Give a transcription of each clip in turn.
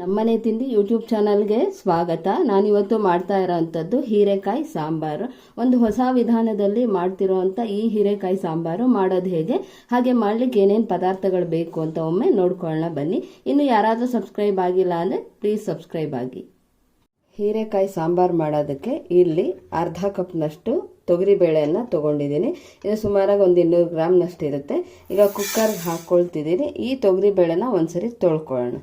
ನಮ್ಮನೆ ತಿಂಡಿ ಯೂಟ್ಯೂಬ್ ಚಾನಲ್ಗೆ ಸ್ವಾಗತ. ನಾನಿವತ್ತು ಮಾಡ್ತಾ ಇರೋವಂಥದ್ದು ಹೀರೆಕಾಯಿ ಸಾಂಬಾರು. ಒಂದು ಹೊಸ ವಿಧಾನದಲ್ಲಿ ಮಾಡ್ತಿರೋವಂಥ ಈ ಹೀರೆಕಾಯಿ ಸಾಂಬಾರು ಮಾಡೋದು ಹೇಗೆ? ಹಾಗೆ ಮಾಡ್ಲಿಕ್ಕೆ ಏನೇನು ಪದಾರ್ಥಗಳು ಬೇಕು ಅಂತ ಒಮ್ಮೆ ನೋಡ್ಕೊಳ್ಳೋಣ ಬನ್ನಿ. ಇನ್ನು ಯಾರಾದರೂ ಸಬ್ಸ್ಕ್ರೈಬ್ ಆಗಿಲ್ಲ ಅಂದರೆ ಪ್ಲೀಸ್ ಸಬ್ಸ್ಕ್ರೈಬ್ ಆಗಿ. ಹೀರೆಕಾಯಿ ಸಾಂಬಾರು ಮಾಡೋದಕ್ಕೆ ಇಲ್ಲಿ ಅರ್ಧ ಕಪ್ನಷ್ಟು ತೊಗರಿಬೇಳೆಯನ್ನು ತೊಗೊಂಡಿದ್ದೀನಿ. ಇದು ಸುಮಾರಾಗಿ ಒಂದು ಇನ್ನೂರು ಗ್ರಾಮ್ನಷ್ಟು ಇರುತ್ತೆ ಈಗ ಕುಕ್ಕರ್ಗೆ ಹಾಕ್ಕೊಳ್ತಿದ್ದೀನಿ ಈ ತೊಗರಿಬೇಳೆನ ಒಂದ್ಸರಿ ತೊಳ್ಕೊಳ್ಳೋಣ.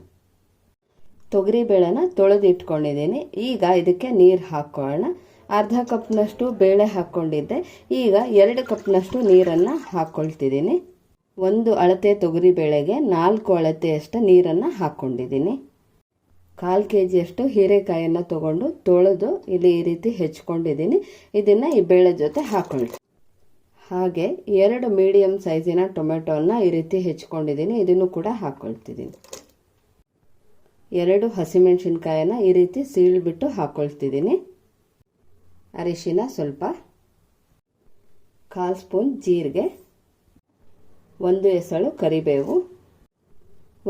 ತೊಗರಿಬೇಳೆನ ತೊಳೆದು ತೊಳೆದಿಟ್ಕೊಂಡಿದ್ದೀನಿ ಈಗ ಇದಕ್ಕೆ ನೀರು ಹಾಕ್ಕೊಳ್ಳೋಣ ಅರ್ಧ ಕಪ್ನಷ್ಟು ಬೇಳೆ ಹಾಕ್ಕೊಂಡಿದ್ದೆ. ಈಗ ಎರಡು ಕಪ್ನಷ್ಟು ನೀರನ್ನು ಹಾಕ್ಕೊಳ್ತಿದ್ದೀನಿ ಒಂದು ಅಳತೆ ತೊಗರಿ ಬೇಳೆಗೆ, ನಾಲ್ಕು ಅಳತೆಯಷ್ಟು ನೀರನ್ನು ಹಾಕ್ಕೊಂಡಿದ್ದೀನಿ ಕಾಲು ಕೆ ಜಿಯಷ್ಟು ಹೀರೆಕಾಯಿಯನ್ನು ತೊಗೊಂಡು ತೊಳೆದು ಇಲ್ಲಿ ಈ ರೀತಿ ಹೆಚ್ಕೊಂಡಿದ್ದೀನಿ. ಇದನ್ನು ಈ ಬೇಳೆ ಜೊತೆ ಹಾಕ್ಕೊಳ್ತೀನಿ ಹಾಗೆ ಎರಡು ಮೀಡಿಯಮ್ ಸೈಜಿನ ಟೊಮೆಟೊನ ಈ ರೀತಿ ಹೆಚ್ಕೊಂಡಿದ್ದೀನಿ. ಇದನ್ನು ಕೂಡ ಹಾಕ್ಕೊಳ್ತಿದ್ದೀನಿ ಎರಡು ಹಸಿಮೆಣಸಿನ್ಕಾಯನ್ನ ಈ ರೀತಿ ಸೀಳ್ಬಿಟ್ಟು ಹಾಕೊಳ್ತಿದ್ದೀನಿ. ಅರಿಶಿನ ಸ್ವಲ್ಪ, ಕಾಲು ಸ್ಪೂನ್ ಜೀರಿಗೆ, ಒಂದು ಎಸಳು ಕರಿಬೇವು,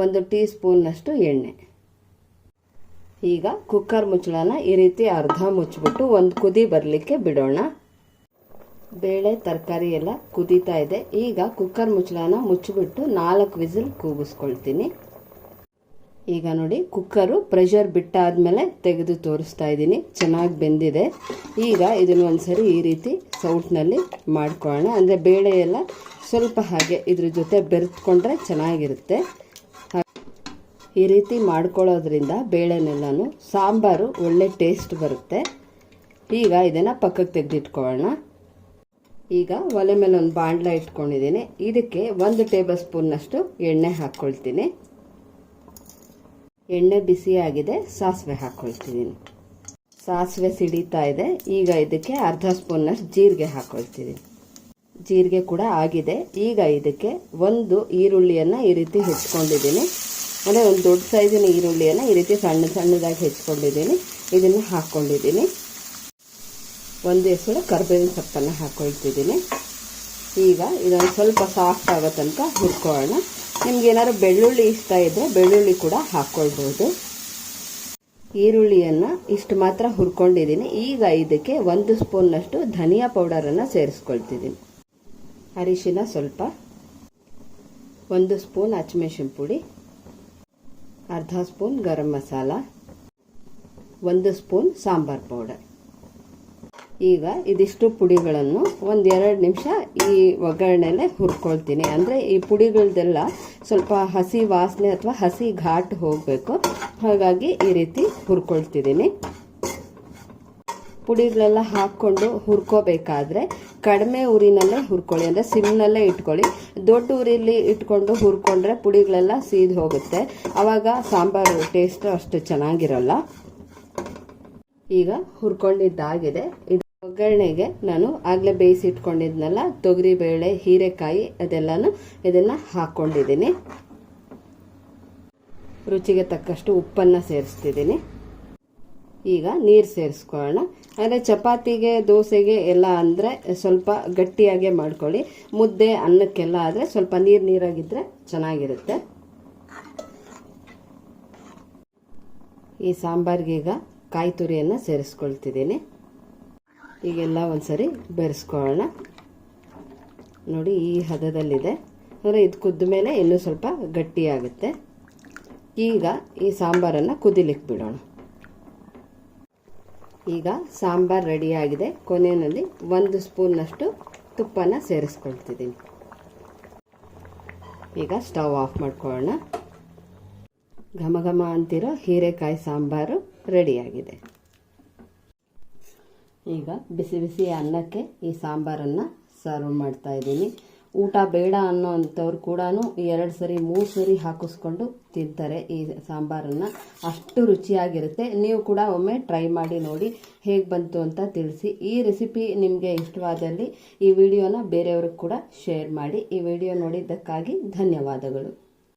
ಒಂದು ಟೀ ಸ್ಪೂನ್ನಷ್ಟು ಎಣ್ಣೆ. ಈಗ ಕುಕ್ಕರ್ ಮುಚ್ಚಳನ ಈ ರೀತಿ ಅರ್ಧ ಮುಚ್ಚಿಬಿಟ್ಟು ಒಂದು ಕುದಿ ಬರಲಿಕ್ಕೆ ಬಿಡೋಣ. ಬೇಳೆ, ತರಕಾರಿ ಎಲ್ಲ ಕುದೀತಾ ಇದೆ. ಈಗ ಕುಕ್ಕರ್ ಮುಚ್ಚಳನ ಮುಚ್ಚಿಬಿಟ್ಟು ನಾಲ್ಕು ವಿಸಿಲ್ ಕೂಗಿಸ್ಕೊಳ್ತೀನಿ. ಈಗ ನೋಡಿ ಕುಕ್ಕರು ಪ್ರೆಷರ್ ಬಿಟ್ಟಾದ್ಮೇಲೆ ತೆಗೆದು ತೋರಿಸ್ತಾ ಇದ್ದೀನಿ. ಚೆನ್ನಾಗಿ ಬೆಂದಿದೆ. ಈಗ ಇದನ್ನು ಒಂದ್ಸರಿ ಈ ರೀತಿ ಸೌಟ್ನಲ್ಲಿ ಮಾಡ್ಕೊಳ್ಳೋಣ. ಅಂದರೆ ಬೇಳೆ ಎಲ್ಲ ಸ್ವಲ್ಪ ಹಾಗೆ ಇದ್ರ ಜೊತೆ ಬೆರೆತ್ಕೊಂಡ್ರೆ ಚೆನ್ನಾಗಿರುತ್ತೆ. ಈ ರೀತಿ ಮಾಡ್ಕೊಳ್ಳೋದ್ರಿಂದ ಬೇಳೆನೆಲ್ಲನೂ ಸಾಂಬಾರು ಒಳ್ಳೆ ಟೇಸ್ಟ್ ಬರುತ್ತೆ. ಈಗ ಇದನ್ನು ಪಕ್ಕಕ್ಕೆ ತೆಗೆದಿಟ್ಕೊಳ್ಳೋಣ. ಈಗ ಒಲೆ ಮೇಲೆ ಒಂದು ಬಾಂಡ್ಲ ಇಟ್ಕೊಂಡಿದ್ದೀನಿ. ಇದಕ್ಕೆ ಒಂದು ಟೇಬಲ್ ಸ್ಪೂನ್ನಷ್ಟು ಎಣ್ಣೆ ಹಾಕ್ಕೊಳ್ತೀನಿ. ಎಣ್ಣೆ ಬಿಸಿಯಾಗಿದೆ, ಸಾಸಿವೆ ಹಾಕ್ಕೊಳ್ತಿದ್ದೀನಿ ಸಾಸಿವೆ ಸಿಡಿತಾ ಇದೆ, ಈಗ ಇದಕ್ಕೆ ಅರ್ಧ ಸ್ಪೂನ್ನಷ್ಟು ಜೀರಿಗೆ ಹಾಕ್ಕೊಳ್ತಿದ್ದೀನಿ ಜೀರಿಗೆ ಕೂಡ ಆಗಿದೆ, ಈಗ ಇದಕ್ಕೆ ಒಂದು ಈರುಳ್ಳಿಯನ್ನು ಈ ರೀತಿ ಹೆಚ್ಕೊಂಡಿದ್ದೀನಿ ಅಂದರೆ ಒಂದು ದೊಡ್ಡ ಸೈಜಿನ ಈರುಳ್ಳಿಯನ್ನು ಈ ರೀತಿ ಸಣ್ಣ ಸಣ್ಣದಾಗಿ ಹೆಚ್ಕೊಂಡಿದ್ದೀನಿ ಇದನ್ನು ಹಾಕ್ಕೊಂಡಿದ್ದೀನಿ ಒಂದು ಹೆಸರು ಕರ್ಬೇವಿನ ಸೊಪ್ಪನ್ನು ಹಾಕ್ಕೊಳ್ತಿದ್ದೀನಿ ಈಗ ಇದೊಂದು ಸ್ವಲ್ಪ ಸಾಫ್ಟ್ ಆಗೋ ತನಕ ಹುರ್ಕೊಳ್ಳೋಣ. ನಿಮ್ಗೆ ಏನಾದ್ರು ಬೆಳ್ಳುಳ್ಳಿ ಇಷ್ಟ ಇದ್ದರೆ ಬೆಳ್ಳುಳ್ಳಿ ಕೂಡ ಹಾಕ್ಕೊಳ್ಬೋದು ಈರುಳ್ಳಿಯನ್ನು ಇಷ್ಟು ಮಾತ್ರ ಹುರ್ಕೊಂಡಿದ್ದೀನಿ. ಈಗ ಇದಕ್ಕೆ ಒಂದು ಸ್ಪೂನ್ನಷ್ಟು ಧನಿಯಾ ಪೌಡರನ್ನು ಸೇರಿಸ್ಕೊಳ್ತಿದ್ದೀನಿ. ಅರಿಶಿನ ಸ್ವಲ್ಪ, ಒಂದು ಸ್ಪೂನ್ ಅಚ್ಚಮೆಣಸಿನ ಪುಡಿ, ಅರ್ಧ ಸ್ಪೂನ್ ಗರಂ ಮಸಾಲ, ಒಂದು ಸ್ಪೂನ್ ಸಾಂಬಾರ್ ಪೌಡರ್. ಈಗ ಇದಿಷ್ಟು ಪುಡಿಗಳನ್ನು ಒಂದೆರಡು ನಿಮಿಷ ಈ ಒಗ್ಗರಣೆಲೆ ಹುರ್ಕೊಳ್ತೀನಿ. ಅಂದರೆ ಈ ಪುಡಿಗಳದೆಲ್ಲ ಸ್ವಲ್ಪ ಹಸಿ ವಾಸನೆ ಅಥವಾ ಹಸಿ ಘಾಟ್ ಹೋಗಬೇಕು. ಹಾಗಾಗಿ ಈ ರೀತಿ ಹುರ್ಕೊಳ್ತಿದ್ದೀನಿ. ಪುಡಿಗಳೆಲ್ಲ ಹಾಕ್ಕೊಂಡು ಹುರ್ಕೋಬೇಕಾದ್ರೆ ಕಡಿಮೆ ಉರಿನಲ್ಲೇ ಹುರ್ಕೊಳ್ಳಿ. ಅಂದರೆ ಸಿಮ್ನಲ್ಲೇ ಇಟ್ಕೊಳ್ಳಿ. ದೊಡ್ಡ ಉರಿಲಿ ಇಟ್ಕೊಂಡು ಹುರ್ಕೊಂಡ್ರೆ ಪುಡಿಗಳೆಲ್ಲ ಸೀದ್ ಹೋಗುತ್ತೆ. ಆವಾಗ ಸಾಂಬಾರು ಟೇಸ್ಟು ಅಷ್ಟು ಚೆನ್ನಾಗಿರಲ್ಲ. ಈಗ ಹುರ್ಕೊಂಡಿದ್ದಾಗಿದೆ. ಒಗ್ಗರಣೆಗೆ ನಾನು ಆಗಲೇ ಬೇಯಿಸಿ ಇಟ್ಕೊಂಡಿದ್ನಲ್ಲ, ತೊಗರಿಬೇಳೆ, ಹೀರೆಕಾಯಿ ಅದೆಲ್ಲನೂ ಇದನ್ನು ಹಾಕ್ಕೊಂಡಿದ್ದೀನಿ ರುಚಿಗೆ ತಕ್ಕಷ್ಟು ಉಪ್ಪನ್ನು ಸೇರಿಸ್ತಿದ್ದೀನಿ. ಈಗ ನೀರು ಸೇರಿಸ್ಕೊಳ್ಳೋಣ. ಅಂದರೆ ಚಪಾತಿಗೆ, ದೋಸೆಗೆ ಎಲ್ಲ ಅಂದರೆ ಸ್ವಲ್ಪ ಗಟ್ಟಿಯಾಗೆ ಮಾಡ್ಕೊಳ್ಳಿ. ಮುದ್ದೆ, ಅನ್ನಕ್ಕೆಲ್ಲ ಆದರೆ ಸ್ವಲ್ಪ ನೀರು ನೀರಾಗಿದ್ದರೆ ಚೆನ್ನಾಗಿರುತ್ತೆ. ಈ ಸಾಂಬಾರಿಗೆ ಈಗ ಕಾಯಿ ತುರಿಯನ್ನು ಸೇರಿಸ್ಕೊಳ್ತಿದ್ದೀನಿ. ಈಗೆಲ್ಲ ಒಂದ್ಸರಿ ಬೆರೆಸ್ಕೊಳ್ಳೋಣ. ನೋಡಿ, ಈ ಹದದಲ್ಲಿದೆ. ಅಂದರೆ ಇದು ಕುದ್ದ ಮೇಲೆ ಇನ್ನೂ ಸ್ವಲ್ಪ ಗಟ್ಟಿಯಾಗುತ್ತೆ. ಈಗ ಈ ಸಾಂಬಾರನ್ನು ಕುದಿಲಿಕ್ಕೆ ಬಿಡೋಣ. ಈಗ ಸಾಂಬಾರು ರೆಡಿಯಾಗಿದೆ. ಕೊನೆಯಲ್ಲಿ ಒಂದು ಸ್ಪೂನ್ನಷ್ಟು ತುಪ್ಪನ ಸೇರಿಸ್ಕೊಳ್ತಿದ್ದೀನಿ. ಈಗ ಸ್ಟವ್ ಆಫ್ ಮಾಡ್ಕೊಳ್ಳೋಣ. ಘಮ ಘಮ ಅಂತಿರೋ ಹೀರೆಕಾಯಿ ಸಾಂಬಾರು ರೆಡಿಯಾಗಿದೆ. ಈಗ ಬಿಸಿ ಬಿಸಿ ಅನ್ನಕ್ಕೆ ಈ ಸಾಂಬಾರನ್ನು ಸರ್ವ್ ಮಾಡ್ತಾ ಇದ್ದೀನಿ. ಊಟ ಬೇಡ ಅನ್ನೋ ಅಂಥವ್ರು ಕೂಡ ಎರಡು ಸರಿ, ಮೂರು ಸರಿ ಹಾಕಿಸ್ಕೊಂಡು ತಿಂತಾರೆ ಈ ಸಾಂಬಾರನ್ನು. ಅಷ್ಟು ರುಚಿಯಾಗಿರುತ್ತೆ. ನೀವು ಕೂಡ ಒಮ್ಮೆ ಟ್ರೈ ಮಾಡಿ ನೋಡಿ ಹೇಗೆ ಬಂತು ಅಂತ ತಿಳಿಸಿ. ಈ ರೆಸಿಪಿ ನಿಮಗೆ ಇಷ್ಟವಾದಲ್ಲಿ ಈ ವಿಡಿಯೋನ ಬೇರೆಯವ್ರಿಗೆ ಕೂಡ ಶೇರ್ ಮಾಡಿ. ಈ ವಿಡಿಯೋ ನೋಡಿದ್ದಕ್ಕಾಗಿ ಧನ್ಯವಾದಗಳು.